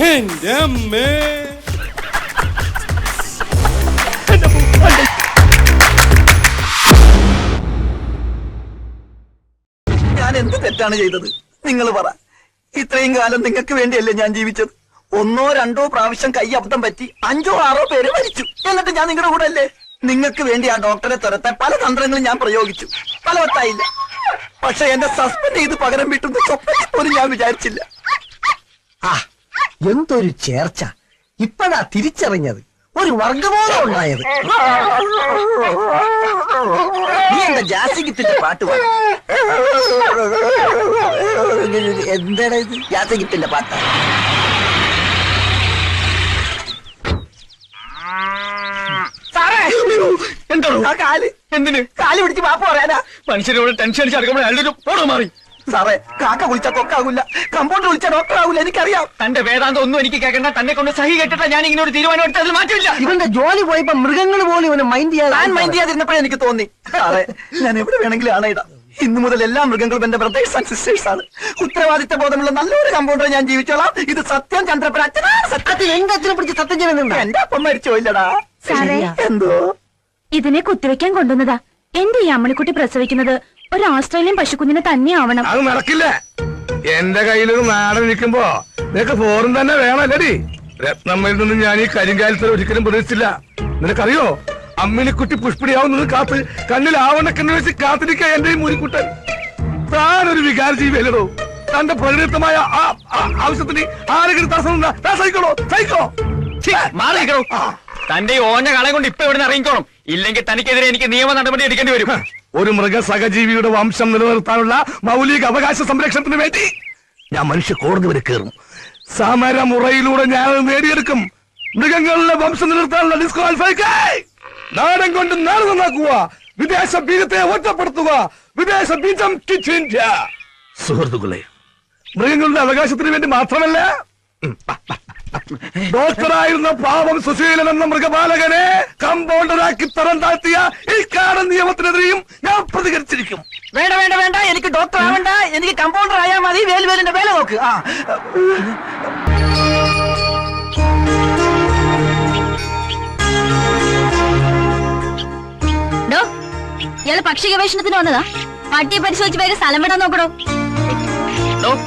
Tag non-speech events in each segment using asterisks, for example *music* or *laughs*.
എന്റെ അമ്മേ ഞാൻ എന്ത് തെറ്റാണ് ചെയ്തത്? നിങ്ങൾ പറ. ഇത്രയും കാലം നിങ്ങൾക്ക് വേണ്ടിയല്ലേ ഞാൻ ജീവിച്ചത്? ഒന്നോ രണ്ടോ പ്രാവശ്യം കൈ അബദ്ധം പറ്റി അഞ്ചോ ആറോ പേര് മരിച്ചു. എന്നിട്ട് ഞാൻ നിങ്ങളുടെ കൂടെ അല്ലേ? നിങ്ങൾക്ക് വേണ്ടി ആ ഡോക്ടറെ തുരത്താൻ പല തന്ത്രങ്ങളും ഞാൻ പ്രയോഗിച്ചു. ഫലവത്തായില്ല. പക്ഷെ എന്നെ സസ്പെൻഡ് ചെയ്ത് പകരം വിട്ടുന്ന സ്വപ്നത്തിൽ പോലും ഞാൻ വിചാരിച്ചില്ല. ആ എന്തൊരു ചേർച്ച. ഇപ്പോഴാ തിരിച്ചറിഞ്ഞത്. ഒരു വർഗബോധം ഉണ്ടായത്. നീ എന്റെ ജാസിഗിത്തിന്റെ പാട്ട് പാടും എന്താണ് ഇത്? ജാസിഗിത്തിന്റെ പാട്ട്. എന്തോ ആ കാൽ. എന്തിന്? കാൽ പിടിച്ച് പാപ്പ് പറയാനാ. മനുഷ്യരോട് ടെൻഷൻ അടിച്ച് അടുക്കുമ്പോൾ അയാളുടെ പോടോ മാറി. സാറേ കാക്ക വിളിച്ച കൊക്കാകൂല കമ്പൗണ്ടർ വിളിച്ച ഡോക്ടർ ആകൂല എനിക്കറിയാം. തന്റെ വേദാന്തം ഒന്നും എനിക്ക് കേൾക്കണ്ട. തന്നെ കൊണ്ട് സഹി കേട്ടിട്ട് ഞാൻ ഇങ്ങനെ ഒരു തീരുമാനം എടുത്തത്. അതിൽ മാറ്റമില്ല. ഇവന്റെ ജോലി പോയപ്പോ മൃഗങ്ങൾ പോലും ഇവനെ മൈൻഡ് ഞാൻ ചെയ്യാൻ മൈൻഡ് ചെയ്യാതിരുന്നപ്പോഴേ എനിക്ക് തോന്നി. സാറേ ഞാൻ എവിടെ വേണമെങ്കിലും ആണയിടാം ഇന്നു മുതൽ എല്ലാ മൃഗങ്ങളും എന്റെ ബ്രദേഴ്സ് ആൻഡ് സിസ്റ്റേഴ്സ് ആണ്. ഉത്തരവാദിത്ത ബോധമുള്ള നല്ലൊരു കമ്പൗണ്ടർ ഞാൻ ജീവിച്ചോളാം. ഇത് സത്യം ചന്ദ്രപ്പൻ അച്ഛനാണ് സത്യത്തിൽ എന്റെ അച്ഛനെ പിടിച്ച് സത്യം ചെയ്യുന്നുണ്ട്? എന്റെ അപ്പം മരിച്ചോ ഇല്ലടാ സാറേ. എന്തോ? ഇതിനെ കുത്തിവെക്കാൻ കൊണ്ടുവന്നതാ. എന്റെ ഈ അമ്മണിക്കുട്ടി പ്രസവിക്കുന്നത്? ഒരു ഓസ്ട്രേലിയൻ പശുക്കുഞ്ഞിനെ തന്നെ ആവണം അത് നടക്കില്ല. എന്റെ കയ്യിലൊരു നാടൻ ഇരിക്കുമ്പോ നിനക്ക് ഫോറും തന്നെ വേണമല്ലടി രത്നമ്മയിൽ നിന്ന് ഞാൻ ഈ കരിങ്കാലത്തിൽ ഒരിക്കലും പ്രതീക്ഷിച്ചില്ല. നിനക്കറിയോ? അമ്മിനിക്കുട്ടി പുഷ്പിടിയാവുന്നത് കാത്ത് കണ്ണിൽ ആവണക്കെന്ന് വെച്ച് കാത്തിരിക്ക എന്റെ ഈ മുരിക്കുട്ടൻ. താനൊരു വികാര ജീവിയല്ലോ തന്റെ പ്രകൃതമായ ആ ആവശ്യത്തിന് ആരെങ്കിലും തടസ്സം സഹിക്കണോ? സഹിക്കോ ഛീ, തന്റെ ഈ ഓഞ്ഞ കളെ കൊണ്ട് ഇപ്പൊ ഇവിടെ ഇറങ്ങിക്കോണം ഇല്ലെങ്കിൽ തനിക്കെതിരെ എനിക്ക് നിയമ നടപടി എടുക്കേണ്ടി വരും. ഒരു മൃഗ സഹജീവിയുടെ വംശം നിലനിർത്താനുള്ള മൗലിക അവകാശ സംരക്ഷണത്തിന് വേണ്ടി ഞാൻ മനുഷ്യ കോടതി വരെ കയറും. സമരമുറയിലൂടെ ഞാൻ നേടിയെടുക്കും. മൃഗങ്ങളുടെ വംശം നിലനിർത്താനുള്ള ഡിസ്ക്വാളിഫൈക്കായി നാടൻ കൊണ്ട് നാട് നന്നാക്കുക. വിദേശ ബീജത്തെ ഒറ്റപ്പെടുത്തുക. വിദേശ ബീജം കിച്ച് ഇന്ത്യ സുഹൃത്തുക്കളെ മൃഗങ്ങളുടെ അവകാശത്തിന് വേണ്ടി മാത്രമല്ല. ഡോക്ടറായിരുന്ന പാവം സുശീലൻ എന്ന മൃഗപാലകനെ കമ്പൗണ്ടറാക്കി തരം താഴ്ത്തിയ ഈ കാടൻ നിയമത്തിനെതിരെയും ഞാൻ പ്രതികരിച്ചിരിക്കും. വേണ്ട വേണ്ട വേണ്ട. എനിക്ക് ഡോക്ടർ ആവണ്ട. എനിക്ക് കമ്പൗണ്ടർ ആയാൽ മതി. വേലുവേലിന്റെ വേല നോക്ക്. ആ. പക്ഷി ഗവേഷണത്തിന് വന്നതാ. പട്ടിയെ പരിശോധിച്ച് പേര് സ്ഥലം വിടാൻ നോക്കണോ? ഡോ,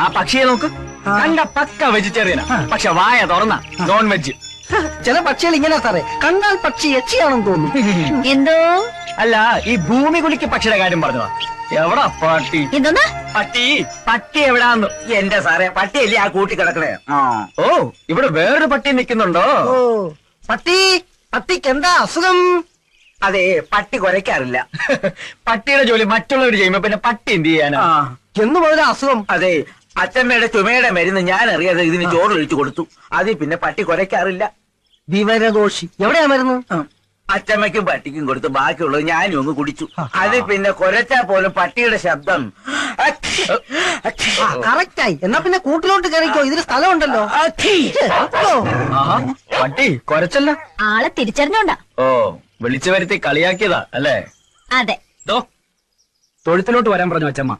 ആ പക്ഷിയെ നോക്ക്. കണ്ട പക്ക വെജിറ്റേറിയനാ. പക്ഷെ വായ തുറന്ന. Non veg. ചില പക്ഷികൾ ഇങ്ങനെ സാറേ കണ്ടാൽ പക്ഷി എച്ചിയാണെന്ന് തോന്നുന്നു. *laughs* എന്തോ? അല്ല ഈ ഭൂമി കുലിക്ക് പക്ഷിയുടെ കാര്യം പറഞ്ഞതാ. എവിടാ പട്ടി? എന്തോന്നാ പട്ടി. പട്ടി എവിടാന്ന്? എന്റെ സാറേ പട്ടിയല്ലേ ആ കൂട്ടി കിടക്കണേ. ഓ ഇവിടെ വേറൊരു പട്ടി നിൽക്കുന്നുണ്ടോ? ഓ. പട്ടി? പട്ടിക്ക് എന്താ അസുഖം? അതെ പട്ടി കുരയ്ക്കാറില്ല. *laughs* പട്ടിയുടെ ജോലി മറ്റുള്ളവർ ചെയ്യുമ്പോ പിന്നെ പട്ടി എന്ത് ചെയ്യാനാ? എന്ന് പറഞ്ഞ അസുഖം. അതെ അച്ഛമ്മയുടെ ചുമയുടെ മരുന്ന് ഞാൻ അറിയാതെ ഇതിന് ചോറ് ഒഴിച്ചു കൊടുത്തു. അതിൽ പിന്നെ പട്ടി കുരയ്ക്കാറില്ല. ദിവരഘോഷി എവിടെയാ മരുന്ന്? അച്ഛമ്മയ്ക്കും അച്ചമ്മയ്ക്കും പട്ടിക്കും കൊടുത്തു ബാക്കിയുള്ളത് ഞാനും ഒന്ന് കുടിച്ചു. അത് പിന്നെ കുരച്ചാ പോലും പട്ടിയുടെ ശബ്ദം. കറക്റ്റായി. എന്നാ പിന്നെ കൂട്ടിലോട്ട് കയറിക്കോ. ഇതിന് സ്ഥലമുണ്ടല്ലോ. പട്ടി കൊരച്ചല്ല? ആളെ തിരിച്ചറിഞ്ഞോണ്ടാ. ഓ വിളിച്ചു വരുത്തി കളിയാക്കിയതാ അല്ലേ? അതെ. ദോ തൊഴുത്തിലോട്ട് വരാൻ പറഞ്ഞു അച്ചമ്മ.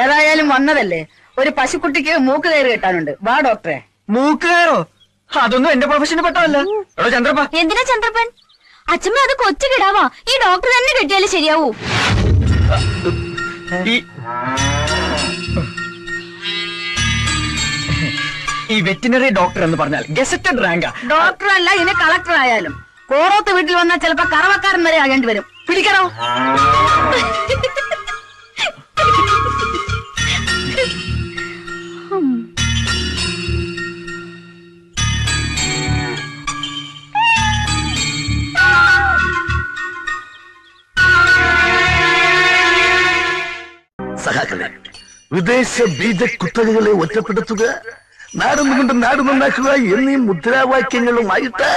ഏതായാലും വന്നതല്ലേ? ഒരു പശുക്കുട്ടിക്ക് മൂക്ക് കയറി കെട്ടാനുണ്ട്. വാ ഡോക്ടറെ. മൂക്കുകയറോ അതൊന്നും എന്റെ പ്രൊഫഷന് പെട്ടതല്ല. എടോ ചന്ദ്രപ്പ. എന്തിനാ ചന്ദ്രപ്പൻ? അച്ഛമ്മ അത് കൊച്ചു കിടാവാ. ഈ ഡോക്ടർ തന്നെ കിട്ടിയാലേ ശരിയാവൂ. ഈ ഈ വെറ്റിനറി ഡോക്ടർ എന്ന് പറഞ്ഞാൽ ഗസറ്റഡ് റാങ്കാ. ഡോക്ടർ അല്ല ഇനി കളക്ടർ ആയാലും. കോറോത്ത് വീട്ടിൽ വന്നാൽ ചിലപ്പോ കറവക്കാരൻ വരെ ആകേണ്ടി വരും. പിടിക്കണോ? *laughs* വിദേശ ബീജ കുത്തകകളെ ഒറ്റപ്പെടുത്തുക നാടുന്നുകൊണ്ട് നാട് നന്നാക്കുക എന്നീ മുദ്രാവാക്യങ്ങളുമായിട്ട്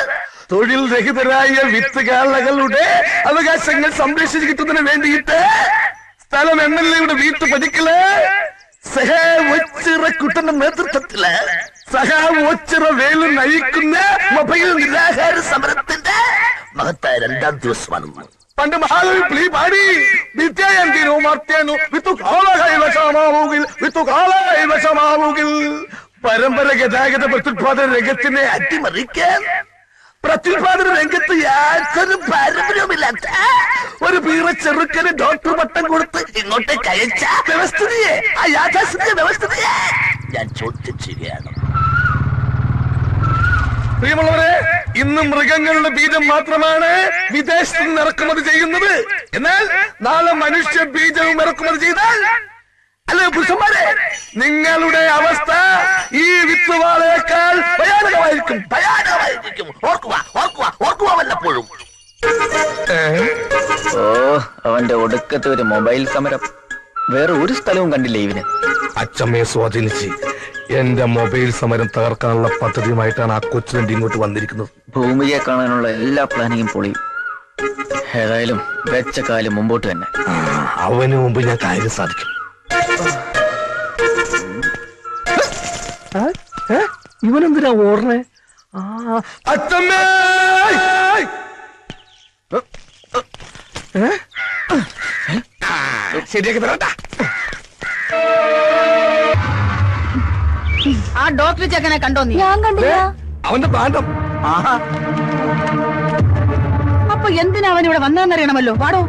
തൊഴിൽ രഹിതരായ വിത്തുകാളകളുടെ അവകാശങ്ങൾ സംരക്ഷിക്കുന്നതിന് വേണ്ടിയിട്ട് സ്ഥലം എം എൽ എയുടെ വീട്ടു പതിക്കൽ സഹ ഒച്ചിറ കുട്ടന്റെ നേതൃത്വത്തിൽ സഹ ഒച്ചിറ വേലു നയിക്കുന്ന മൊബൈൽ നിരാഹാര സമരത്തിന്റെ മഹത്തായ രണ്ടാം ദിവസമാണ് പണ്ട് മഹാദേവി പ്ലീ പാടി. വിദ്യു മർത്യനു വിത്തു കാളകൈ വശമാവുകിൽ വിത്തു കാളകൈ വശമാവുകിൽ പരമ്പര ഗതാഗത പ്രത്യുത്പാദന രംഗത്തിനെ അട്ടിമറിക്കാൻ പ്രത്യുത്പാദന രംഗത്ത് യാതൊരു പാരമ്പര്യവുമില്ലാത്ത ഒരു പീറ ചെറുക്കന് ഡോക്ടർ പട്ടം കൊടുത്ത് ഇങ്ങോട്ട് അയച്ച വ്യവസ്ഥിതിയെ ആ യാഥാസ്ഥിതിക വ്യവസ്ഥിതിയെ ഞാൻ ചോദിച്ചു ചെയ്യുകയാണ് പ്രിയമുള്ളവരെ ഇന്ന് മൃഗങ്ങളുടെ ബീജം മാത്രമാണ് വിദേശത്ത് നിന്ന് ഇറക്കുമതി ചെയ്യുന്നത്. എന്നാൽ നാളെ മനുഷ്യ ബീജവും ഇറക്കുമതി ചെയ്താൽ? അല്ലെ പുരുഷന്മാരെ? നിങ്ങളുടെ അവസ്ഥ ഈ വിത്തുവാളേക്കാൾ ഭയാനകമായിരിക്കും. ഭയാനകമായിരിക്കും. ഓർക്കുക ഓർക്കുക ഓർക്കുക വല്ലപ്പോഴും. ഓ അവന്റെ ഒടുക്കത്തെ ഒരു മൊബൈൽ സമരം. വേറെ ഒരു സ്ഥലവും കണ്ടില്ല ഇവന്. അച്ചമ്മയെ സ്വാധീനിച്ച്. എന്റെ മൊബൈൽ സമരം തകർക്കാനുള്ള പദ്ധതിയുമായിട്ടാണ് ആ കൊച്ചുവണ്ടി ഇങ്ങോട്ട് വന്നിരിക്കുന്നത്. ഭൂമിയെ കാണാനുള്ള എല്ലാ പ്ലാനിങ്ങും പൊളി. ഏതായാലും വെച്ച കാലം മുമ്പോട്ട് തന്നെ. അവന് മുമ്പ് ഞാൻ കാര്യം സാധിക്കും. ഇവനെന്തിനാ? ആ, ശരിയാക്കി തരട്ടാ ആ ഡോക്ടർ ചെക്കനെ കണ്ടോ നീ? ഞാൻ കണ്ടില്ല. അവന്റെ പാണ്ടം ആഹാ. അപ്പൊ എന്തിനാ അവൻ ഇവിടെ വന്നതെന്നറിയണമല്ലോ പാടോ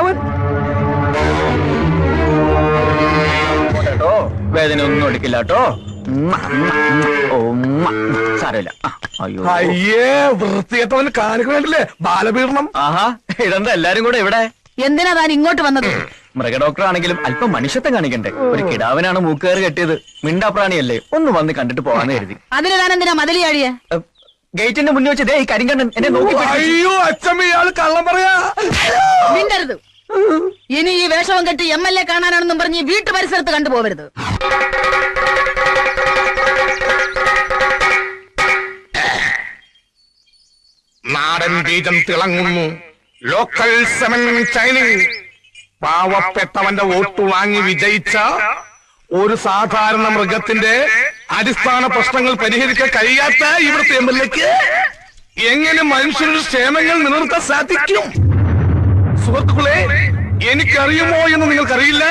അവൻ. വേദന ഒന്നും എടുക്കില്ല കേട്ടോ. സാരമില്ല. അയ്യോ. അയ്യേ വൃത്തികെട്ടവന് കാണിക്കണ്ടല്ലേ ബാലപീഡനം. ആഹാ ഇതെന്താ എല്ലാരും കൂടെ ഇവിടെ? എന്തിനാ താൻ ഇങ്ങോട്ട് വന്നത്? മൃഗ ഡോക്ടർ ആണെങ്കിലും അല്പം മനുഷ്യത്വം കാണിക്കണ്ടേ. ഒരു കിടാവിനാണ് മൂക്കുകയർ കെട്ടിയത്. മിണ്ടാപ്രാണിയല്ലേ. ഒന്ന് വന്ന് കണ്ടിട്ട് പോവാന്ന് കരുതി. അതിന് താൻ എന്തിനാ മതിലിയാടിയ ഗേറ്റിന്റെ മുന്നിൽ വെച്ച് ദേ ഈ കരിങ്കണ്ണൻ എന്നെ നോക്കി അയ്യോ അച്ഛമ്മ ഇയാൾ കള്ളം പറയാ. മിണ്ടരുത്. ഇനി ഈ വേഷവും കെട്ടി എം എൽ എ കാണാനാണെന്നും പറഞ്ഞ് വീട്ടു പരിസരത്ത് കണ്ടുപോകരുത് നാടൻ ബീജം തിളങ്ങുന്നു. ലോക്കൽ സെമൻ ചൈനി പാവപ്പെട്ടവന്റെ വോട്ട് വാങ്ങി വിജയിച്ച ഒരു സാധാരണ മൃഗത്തിന്റെ അടിസ്ഥാന പ്രശ്നങ്ങൾ പരിഹരിക്കാൻ കഴിയാത്ത ഇവിടുത്തെ എം എൽ എക്ക് എങ്ങനെ മനുഷ്യരുടെ ക്ഷേമങ്ങൾ നിലനിർത്താൻ സാധിക്കും? സുഹൃത്തുക്കളെ എനിക്കറിയുമോ എന്ന് നിങ്ങൾക്കറിയില്ല.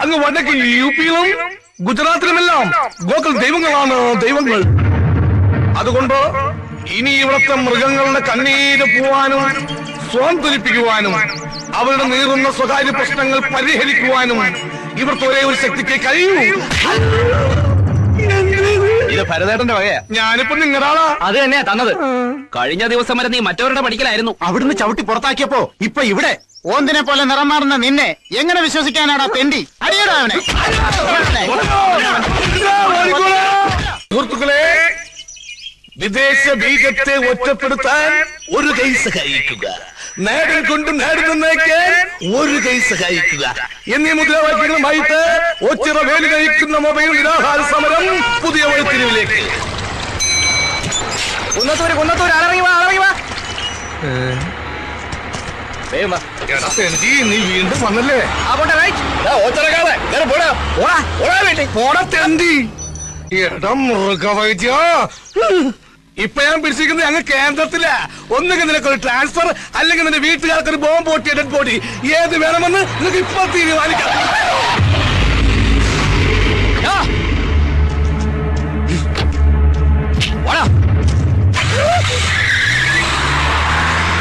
അങ്ങ് വടക്ക് യു പിയിലും ഗുജറാത്തിലുമെല്ലാം ഗോകുൽ ദൈവങ്ങളാണ് ദൈവങ്ങൾ. അതുകൊണ്ട് ഇനി ഇവിടുത്തെ മൃഗങ്ങളുടെ കണ്ണീര് പോവാനും സ്വാന്തരിപ്പിക്കുവാനും അവരുടെ നീറുന്ന സ്വകാര്യ പ്രശ്നങ്ങൾ പരിഹരിക്കുവാനും ഇവർക്ക് ഒരേ ഒരു ശക്തിക്ക് കഴിയൂ. ഇത് ഭരതേട്ടന്റെ വകയാ. ഞാനിപ്പോ നിങ്ങളുടെ ആളാ. അത് തന്നെയാ തന്നത്. കഴിഞ്ഞ ദിവസം വരെ നീ മറ്റവരുടെ പഠിക്കലായിരുന്നു അവിടുന്ന് ചവിട്ടി പുറത്താക്കിയപ്പോ ഇപ്പൊ ഇവിടെ. ഓന്തിനെ പോലെ നിറം മാറുന്ന നിന്നെ എങ്ങനെ വിശ്വസിക്കാനാടാ പെണ്ടി? അടിയടാ അവനെ. സുഹൃത്തുക്കളെ വിദേശ ബീജത്തെ ഒറ്റപ്പെടുത്താൻ ഒരു കേസ് സഹായിക്കുക. നേടൽ കൊണ്ട് നേടുന്നേക്ക് ഒരു കൈ സഹായിക്കുക. എന്നീ മുദ്രാവാക്യങ്ങളുമായിട്ട് ഒച്ചിറ വേലി കഴിക്കുന്ന മൊബൈൽ നിരാഹാര സമരം പുതിയ വഴിത്തിരിവിലേക്ക്. കുന്നത്തൂര് കുന്നത്തൂര് അലറങ്ങി വാ അലറങ്ങി വാ. നീ വീണ്ടും വന്നല്ലേ? പോടാ. തെണ്ടി എടാ മൃഗവൈദ്യ ഇപ്പൊ ഞാൻ പിടിച്ചിരിക്കുന്നത് അങ്ങ് കേന്ദ്രത്തില. ഒന്നുകിൽ നിനക്ക് ഒരു ട്രാൻസ്ഫർ അല്ലെങ്കിൽ നിന്റെ വീട്ടുകാർക്ക് ഒരു ബോംബ് പൊട്ടിയ ഡെഡ് ബോഡി ഏത് വേണമെന്ന് നിനക്ക് ഇപ്പൊ തീരുമാനിക്കാം.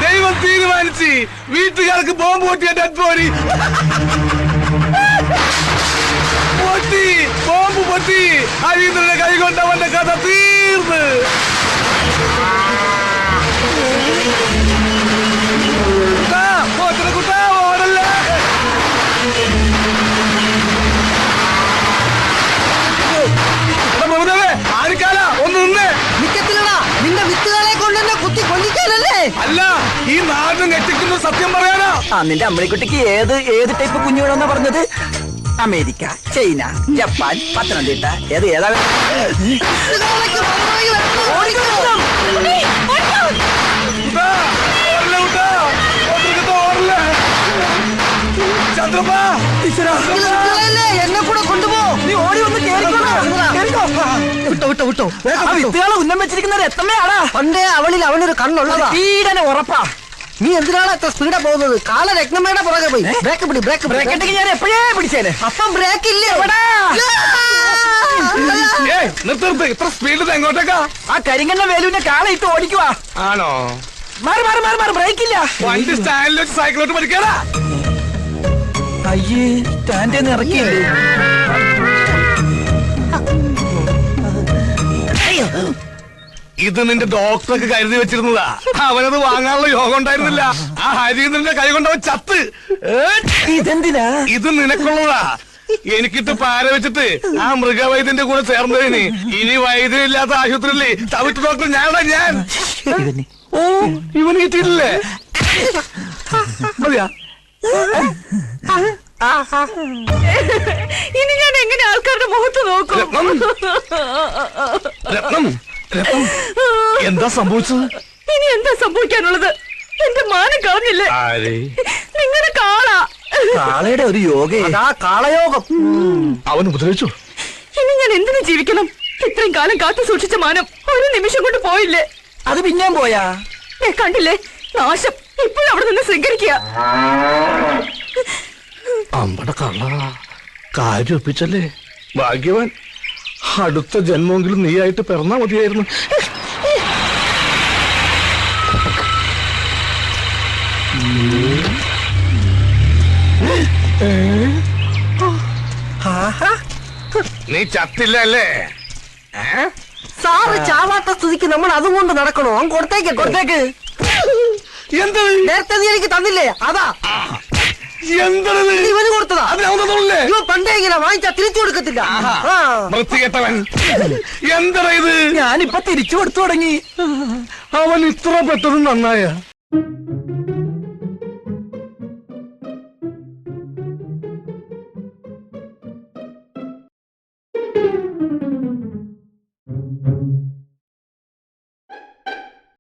ദൈവം തീരുമാനിച്ച് വീട്ടുകാർക്ക് ബോംബ് പൊട്ടിയ ഡെഡ് ബോഡി പൊട്ടി ബോംബ് പൊട്ടി. ഹരീന്ദ്രന്റെ കൈകൊണ്ട് അവന്റെ കഥ തീർന്ന്. നാടിന് സത്യം പറയാനാ? ആ നിന്റെ അമ്മണിക്കുട്ടിക്ക് ഏത് ഏത് ടൈപ്പ് കുഞ്ഞുങ്ങളെന്നാ പറഞ്ഞത്? അമേരിക്ക ചൈന ജപ്പാൻ പത്തനംതിട്ട ഏത് ഏതാ? എന്നെ കൂടെ കൊണ്ടുപോ നീ ഓടി. കേറിക്കോ. വിട്ടോ വിട്ടോ വിട്ടോ. വിട്ടോ വിത്തുകളെ ഉന്നം വെച്ചിരിക്കുന്ന രത്തമ്മയാടാ പണ്ടേ അവളിൽ അവനൊരു കണ്ണുള്ളതാ. പീഡന ഉറപ്പാ. നീ എന്തിനാണ് അത്ര സ്പീഡാ പോകുന്നത്? കാല രക്തമേടെ പുറകെ പോയി. ബ്രേക്ക് പിടി ബ്രേക്ക് ബ്രേക്ക് ഉണ്ടെങ്കിൽ ഞാൻ എപ്പോഴേ പിടിച്ചേനെ? അപ്പം ബ്രേക്ക് ഇല്ലേ? നിർത്ത് ഇത്ര സ്പീഡിൽ എങ്ങോട്ടേക്കാ? ആ കരിങ്കണ്ണ വേലുവിന്റെ കാള ഇട്ട് ഓടിക്കുവാ. ആണോ? മാറി മാറി മാറി മാറി. ബ്രേക്ക് ഇല്ല. വണ്ടി സ്റ്റാൻഡിൽ വെച്ച് സൈക്കിളോട്ട് പഠിക്കാറാ അയ്യേ സ്റ്റാൻഡിൽ ഇറക്കിയില്ലേ? ഇത് നിന്റെ ഡോക്ടർക്ക് കരുതി വെച്ചിരുന്നതാ. അവനത് വാങ്ങാനുള്ള യോഗം ഉണ്ടായിരുന്നില്ല. ആ ഹരീന്ദ്രന്റെ കൈ കൊണ്ടവൻ ചത്ത്. ഏ? ഇതെന്തിനാ? ഇത് നിനക്കുള്ളതാ എനിക്കിട്ട് പാര വെച്ചിട്ട് ആ മൃഗവൈദ്യന്റെ കൂടെ ചേർന്നതിന് ഇനി വൈദ്യനില്ലാത്ത ആശുപത്രിയില്ലേ ചവിട്ട് ഡോക്ടർ ഞാനാ ഞാൻ. ഓ ഇവന് കിട്ടിയിട്ടില്ലേ? മതിയാ. ഇനി ഞാൻ എങ്ങനെ ആൾക്കാരുടെ മുഖത്ത് നോക്കും? എന്താ സംഭവിച്ചത്? ഇനി എന്താ സംഭവിക്കാനുള്ളത്? എന്റെ മാനം കളഞ്ഞില്ലേ? ആരേ? നിങ്ങളുടെ കാള. കാളയുടെ ഒരു യോഗേ. അതാ കാളയോഗം. അവൻ ഉപദ്രവിച്ചു? ഇനി ഞാൻ എന്തിനു ജീവിക്കണം? ഇത്രയും കാലം കാത്തു സൂക്ഷിച്ച മാനം ഒരു നിമിഷം കൊണ്ട് പോയില്ലേ? അത് പിന്നെയും പോയാ? ഏ, കണ്ടില്ലേ? നാശം. ഇപ്പോഴും അവിടെ നിന്ന് സ്വീകരിക്കുക. അമ്പട കള്ള കാര്യം ഒപ്പിച്ചല്ലേ? ഭാഗ്യവാൻ. അടുത്ത ജന്മമെങ്കിലും നീയായിട്ട് പിറന്നാ മതിയായിരുന്നു. നീ ചത്തില്ല അല്ലേ സാറ് ചാവാത്ത സ്ഥിതിക്ക് നമ്മൾ അതും കൊണ്ട് നടക്കണോ? അവൻ കൊടുത്തേക്ക് കൊടുത്തേക്ക്. എന്താ? നേരത്തെ നീ എനിക്ക് തന്നില്ലേ? അതാ. എന്താണ് ഇത് ഇവന് കൊടുത്തതാ. ഇവ പണ്ടേ ഇങ്ങനെ വാങ്ങിച്ചാ തിരിച്ചു കൊടുക്കത്തില്ല. വൃത്തികെട്ടവൻ. എന്താ ഇത്? ഞാനിപ്പൊ തിരിച്ചു കൊടുത്തു തുടങ്ങി. അവൻ ഇത്ര പെട്ടെന്ന് നന്നായ.